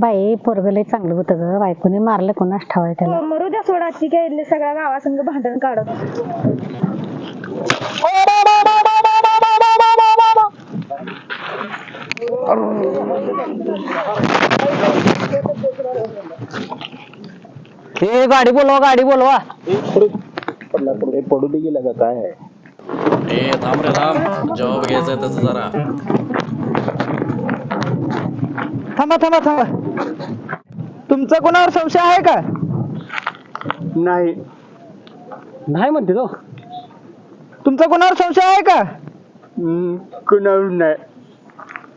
बाई पोरगं लय चांगलं होतं ग. बायकोने मारलं कोणाच ठावाय त्याला? मरू द्या सोडा. ती काय सगळ्या गावासंग भांडण काढत ए गाडी बोलवा गाडी बोलवा. पडू दे गेला का काय आहे? ए थांब रे थांब. जॉब घ्यायचा त्याचा जरा. थांबा थांबा थांबा. तुमचा कोणावर संशय आहे का? नाही. नाही म्हणते तो. तुमचा कोणावर संशय आहे का? कुणावर नाही.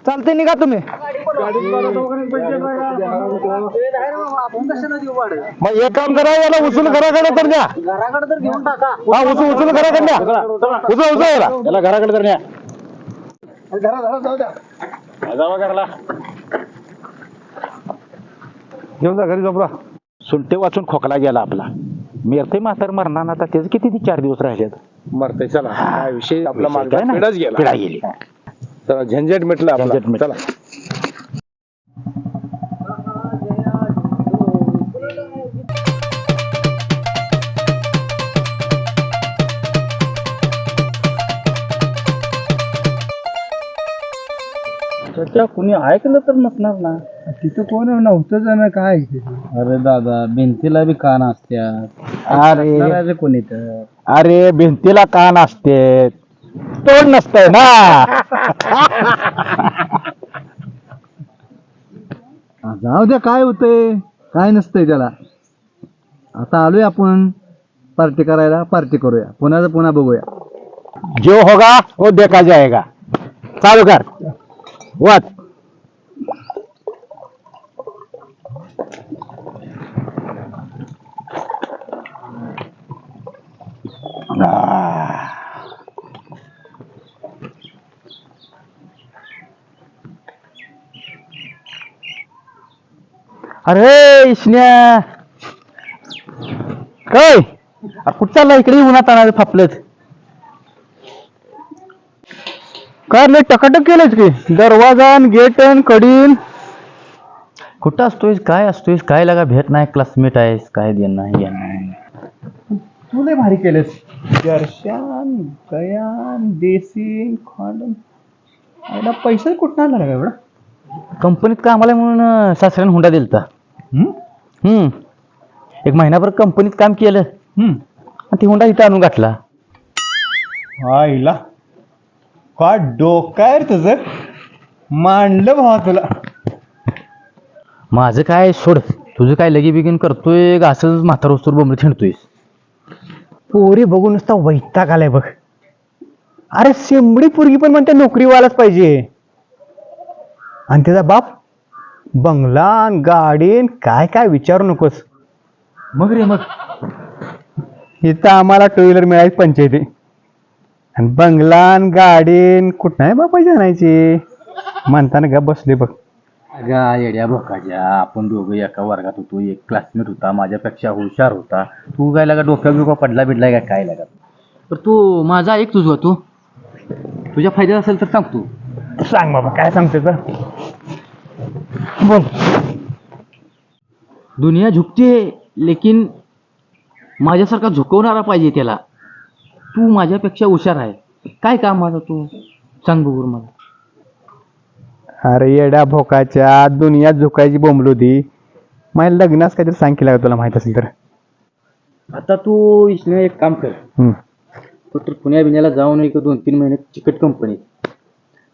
चालते निघा तुम्ही. मग एक काम करा याला उचलून घराकडे तर द्या घराकडे तर घेऊन टाका. हा उचल उचलून घराकडे द्या उचल उचल याला. याला घराकडे तर न्या. जावा घरला. घेऊन जा घरी झोपरा सुलटे वाचून खोकला गेला आपला. मेरते म्हातार मरणार आता त्याचे किती ते चार दिवस राहिलेत? मरते चला. हा विषय आपला विषय नाही. पिढाच गेला. पिढा गेली. चला झंझट मिटलं आपला. झंझट मिटलं. चला. त्याच्या कुणी ऐकलं तर नसणार ना. तिथं कोण नव्हतं ना काय अरे दादा भिंतीला बी कान असत्या अरे. कोणी तर. अरे भिंतीला कान असते तोड नसतंय ना. जाऊ द्या काय होतंय? काय नसतंय त्याला. आता आलोय आपण. पार्टी करायला पार्टी करूया. पुन्हा पुन्हा बघूया. जो होगा वो देखा जाएगा चालू कर. वाच ah. अरे इशन्या. काय कुठं चालला इकडे उन्हात आणा फापलेत काय लय टकाटक केलंच की. दरवाजा गेट कडीन कुठं असतोयस? काय असतोयस? काय लागा भेट नाही? क्लासमेट आहेस? काय देणं नाही घेणं नाही. तू लय भारी केलेस दर्शन गयान देसी खांडन आईला पैसा कुठं आणला का एवढा? कंपनीत कामाला आहे म्हणून अं, सासऱ्याने हुंडा दिलता? हम्म? हम्म. एक महिनाभर कंपनीत काम केलं. हम्म. आणि ती हुंडा इथं आणून घातला. आईला. का डोका आहे रे तुझं. मांडलं भावा तुला. माझं काय सोड तुझं काय लगी बिगीन करतोय का असंच म्हातार वस्तूर बोंबलं थिंडतोयस पोरी बघून नुसता वैताग आलाय बघ. अरे शेंबडी पोरगी पण म्हणते नोकरीवालाच पाहिजे. आणि त्याचा बाप बंगला गाडी काय काय विचारू नकोस. मग रे मग. इथं आम्हाला टू व्हीलर मिळायची पंचायती. आणि बंगला न गाडी न कुठं नाही बापाची आणायची म्हणताना गा बसले बघ. अगा येड्या भोकाच्या आपण दोघं एका वर्गात होतो एक क्लासमेट होता माझ्यापेक्षा हुशार होता. तू काय लागा डोक्या बिका पडला बिडलाय का काय लागा? तर तू माझा ऐक तुझं तू तुझ्या फायद्यात असेल तर सांग तू. सांग बाबा काय सांगते तर? बोल. दुनिया झुकते लेकिन माझ्यासारखा झुकवणारा पाहिजे त्याला. तू माझ्यापेक्षा हुशार आहे. काय काम माझं तू? सांग बघूर मला. अरे येड्या भोकाच्या दुनियात झुकायची बोंबल होती माझ्या लग्नास काहीतरी सांग केला तुला माहीत असेल तर? आता तू इसने एक काम कर. हम्म. तू तर पुण्या बिण्याला जाऊन एक दोन तीन महिने चिकट कंपनी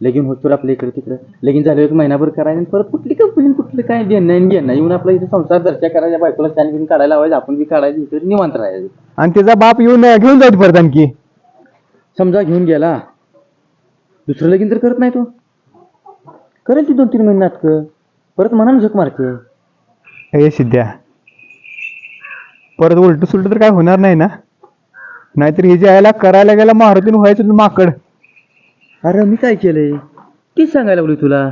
लगीन होतो आपल्या इकडे तिकडे. लगीन झालं एक महिनाभर करायचं परत कुठली कंपनी कुठलं काय नाही घेणं. नाही. येऊन आपला इथे संसार दर्जा करायचा बायकोला छान घेऊन काढायला लावायचं आपण बी काढायचं इकडे निवांत राहायचं. आणि त्याचा बाप येऊन घेऊन जायचं परत आणखी. समजा घेऊन गेला दुसरं लगीन तर करत नाही तो. करेल ती दोन तीन महिने नाटकं. परत मनानं झक मारते. हे सिद्ध्या. परत उलट सुलट तर काय होणार नाही ना? नाहीतर हे जे यायला करायला गेला मारुतीन व्हायचं माकड. अरे मी काय केलंय तीच सांगायला लागली तुला.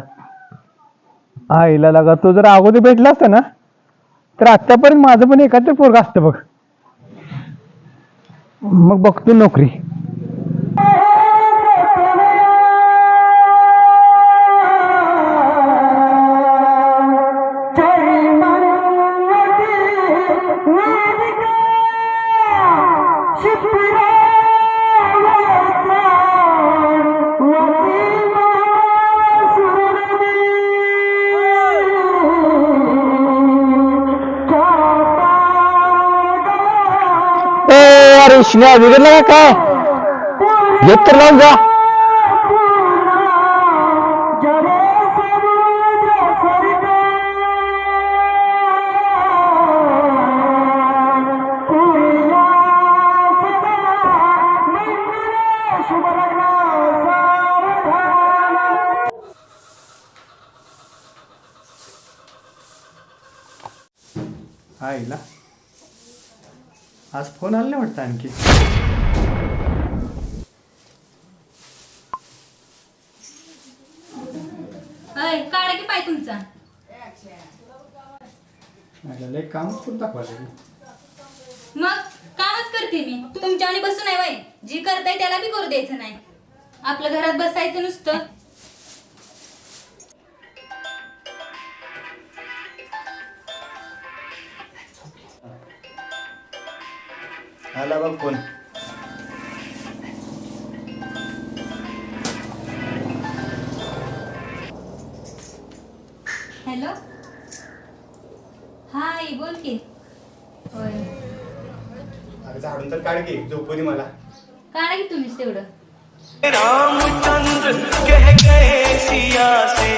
आईला लागा तो जर अगोदर भेटला असता ना? तर आतापर्यंत माझं पण एखादं पोरगा असतं बघ. मग बघतो नोकरी. शिन्या बिघडला का काय? येत तर लावून जा. आईला आज फोन आला नाही वाटतं आणखी. अय काढा की पाय तुमचा. लय काम करून मग कामच करते मी. तुमच्या आणि बसून आहे वय जी करताय त्याला बी करू द्यायचं नाही. आपल्या घरात बसायचं नुसतं. आला बघ फोन. हॅलो? हाय बोल की. होय. अरे झाडून तर काढ की झोपू मला. काढा की तुम्हीच तेवढं. रामचंद्र कह गए सिया से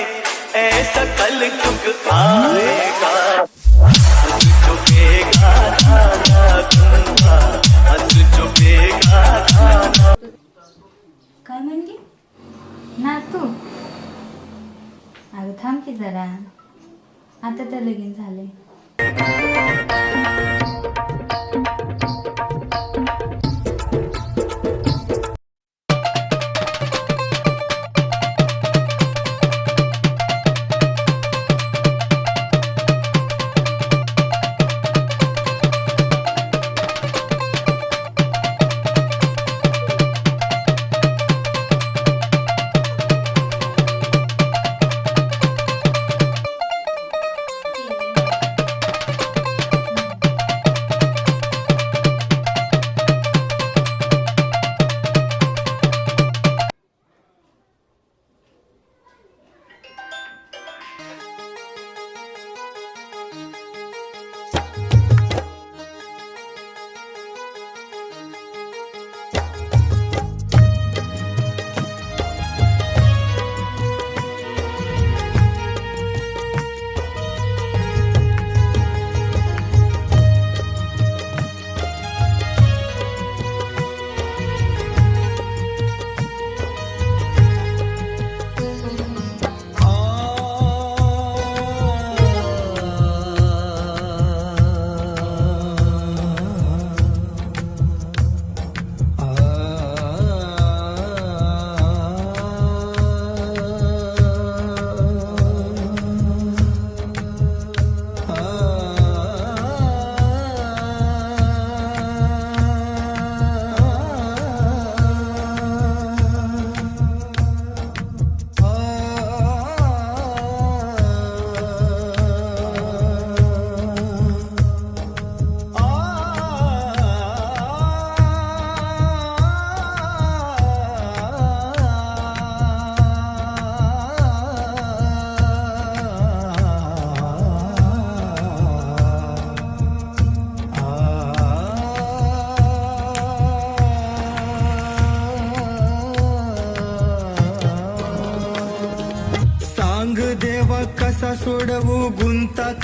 ऐसा कल युग आएगा आता तर लगीन झाले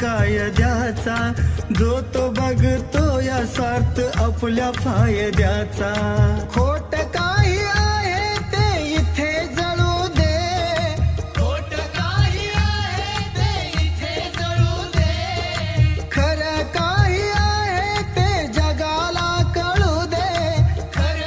कायद्याचा जो तो बघतो या स्वार्थ आपल्या फायद्याचा.